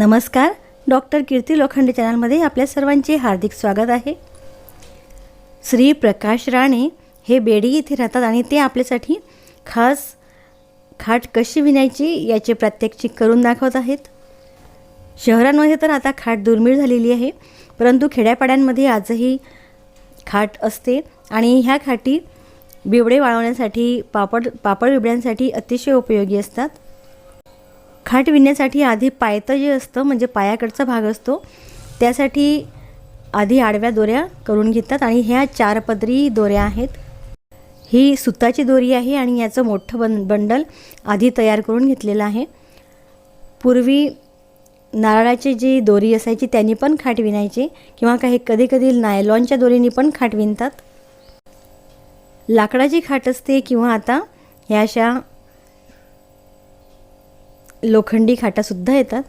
नमस्कार. डॉक्टर कीर्ती लोखंडे चॅनलमध्ये आपल्या सर्वांचे हार्दिक स्वागत आहे. श्री प्रकाश राणे हे बेडी इथे राहतात आणि ते आपल्यासाठी खास खाट कशी विणायची याचे प्रात्यक्षिक करून दाखवत आहेत. शहरांमध्ये तर आता खाट दुर्मिळ झालेली आहे परंतु खेड्यापाड्यांमध्ये आजही खाट असते आणि ह्या खाटी बिबडे वाळवण्यासाठी पापड पापड बिबड्यांसाठी अतिशय उपयोगी असतात. खाट विणण्यासाठी आधी पायतं जे असतं म्हणजे पायाकडचा भाग असतो त्यासाठी आधी आडव्या दोऱ्या करून घेतात आणि ह्या चार पदरी दोऱ्या आहेत. ही सुताची दोरी आहे आणि याचं मोठं बन बंडल आधी तयार करून घेतलेलं आहे. पूर्वी नारळाची जी दोरी असायची त्यांनी पण खाट विणायची किंवा काही कधीकधी नायलॉनच्या दोरीने पण खाट विणतात. लाकडाची खाट असते किंवा आता ह्या अशा लोखंडी खाटासुद्धा येतात.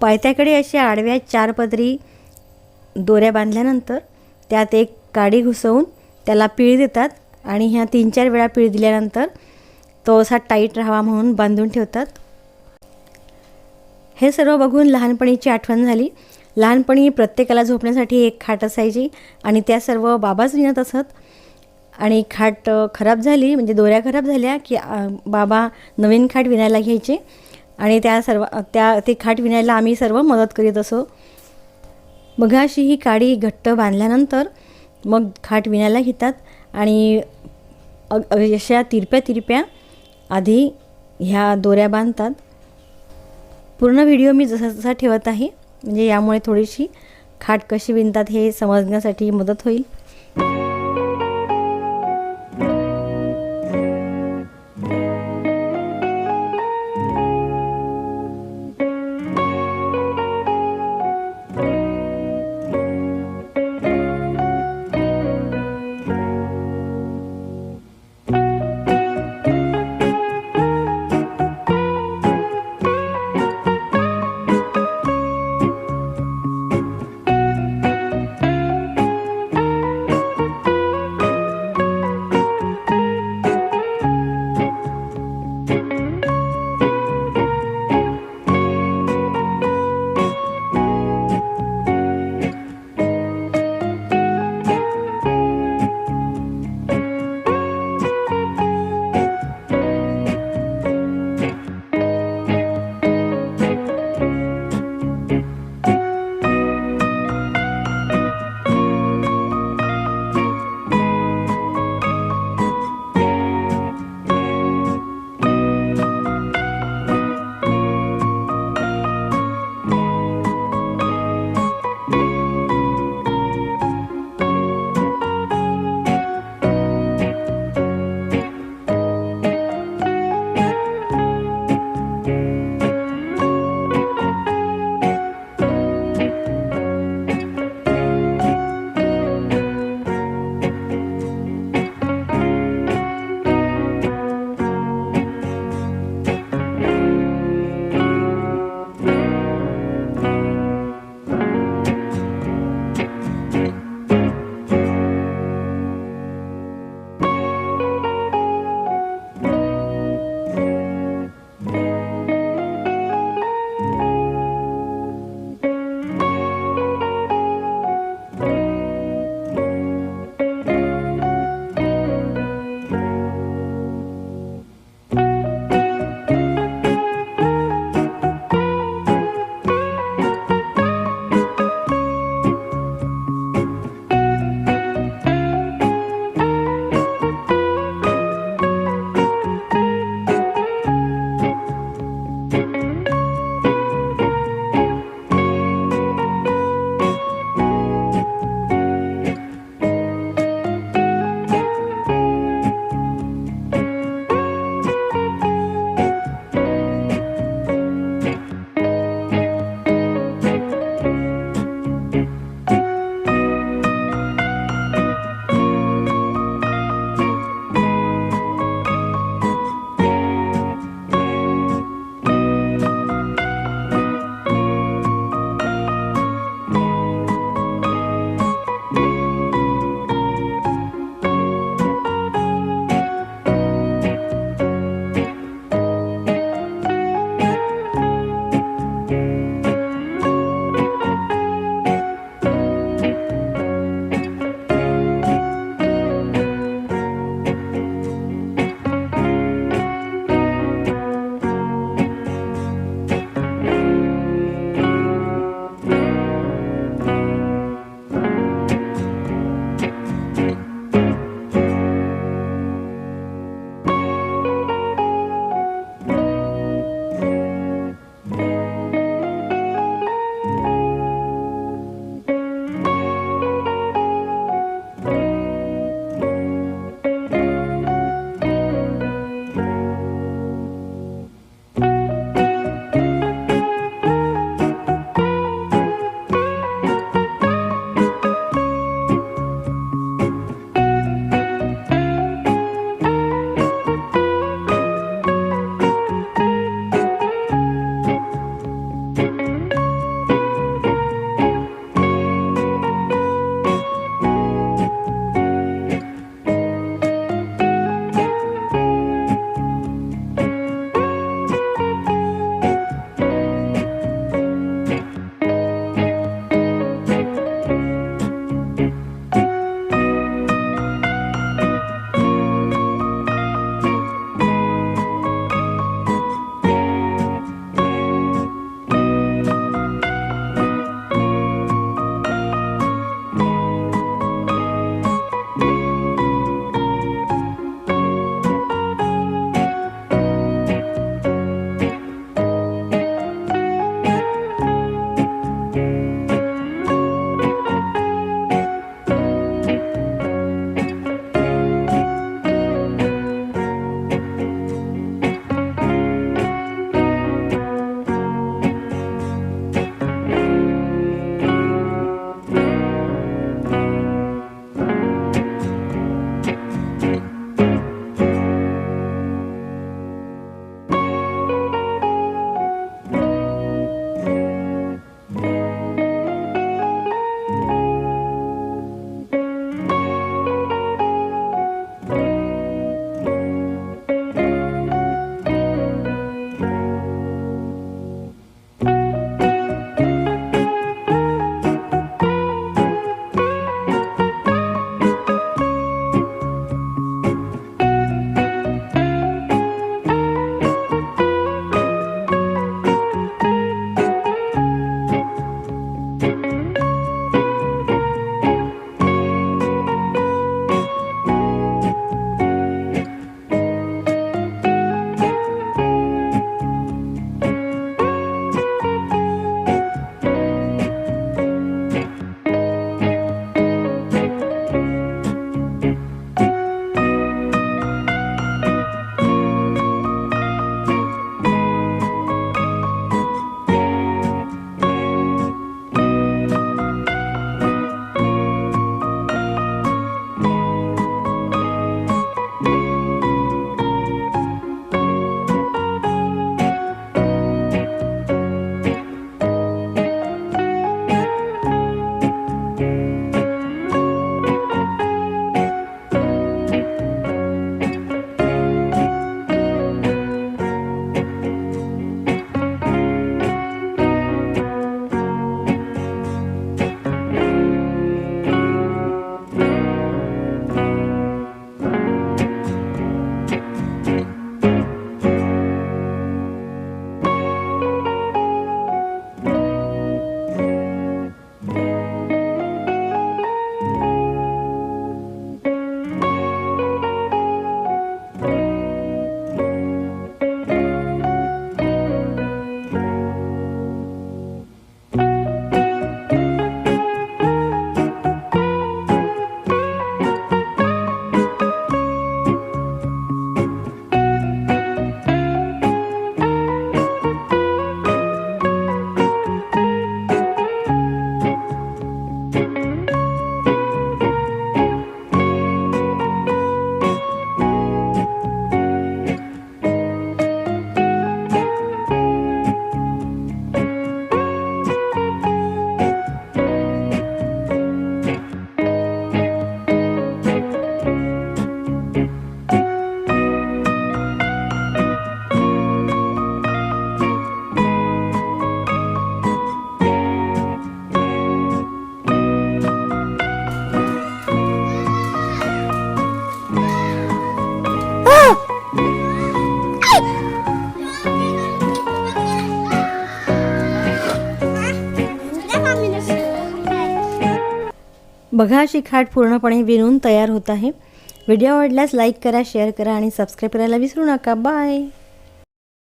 पायथ्याकडे अशा आडव्या चार पदरी दोऱ्या बांधल्यानंतर त्यात एक काडी घुसवून त्याला पीळ देतात आणि ह्या तीन चार वेळा पीळ दिल्यानंतर तो असा टाईट राहावा म्हणून बांधून ठेवतात. हे सर्व बघून लहानपणीची आठवण झाली. लहानपणी प्रत्येकाला झोपण्यासाठी एक खाट असायची आणि त्या सर्व बाबाच विणत असत. आणि खाट खराब झाली म्हणजे दोऱ्या खराब झाल्या की बाबा नवीन खाट विणायला घ्यायचे आणि त्या सर्व त्या ते खाट विणायला आम्ही सर्व मदत करीत असो. बघाशी अशी ही काडी घट्ट बांधल्यानंतर मग खाट विणायला घेतात आणि अशा तिरप्या तिरप्या आधी ह्या दोऱ्या बांधतात. पूर्ण व्हिडिओ मी जसा जसा ठेवत आहे म्हणजे यामुळे थोडीशी खाट कशी विणतात हे समजण्यासाठी मदत होईल. बघा अशी खाट पूर्णपणे विणून तयार होत आहे. व्हिडिओ आवडल्यास लाईक करा शेअर करा आणि सबस्क्राईब करायला विसरू नका. बाय